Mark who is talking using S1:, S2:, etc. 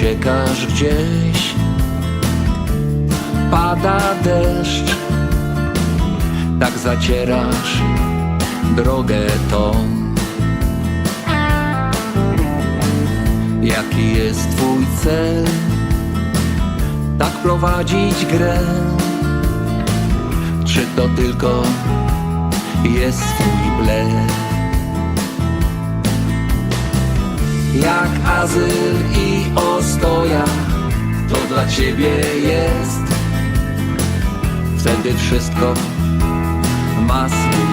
S1: uciekasz gdzieś. Pada deszcz, tak zacierasz drogę tą. Jaki jest twój cel? Tak prowadzić grę? Czy to tylko jest swój blef? Jak azyl ostoja To dla ciebie jest. Wtedy wszystko ma swój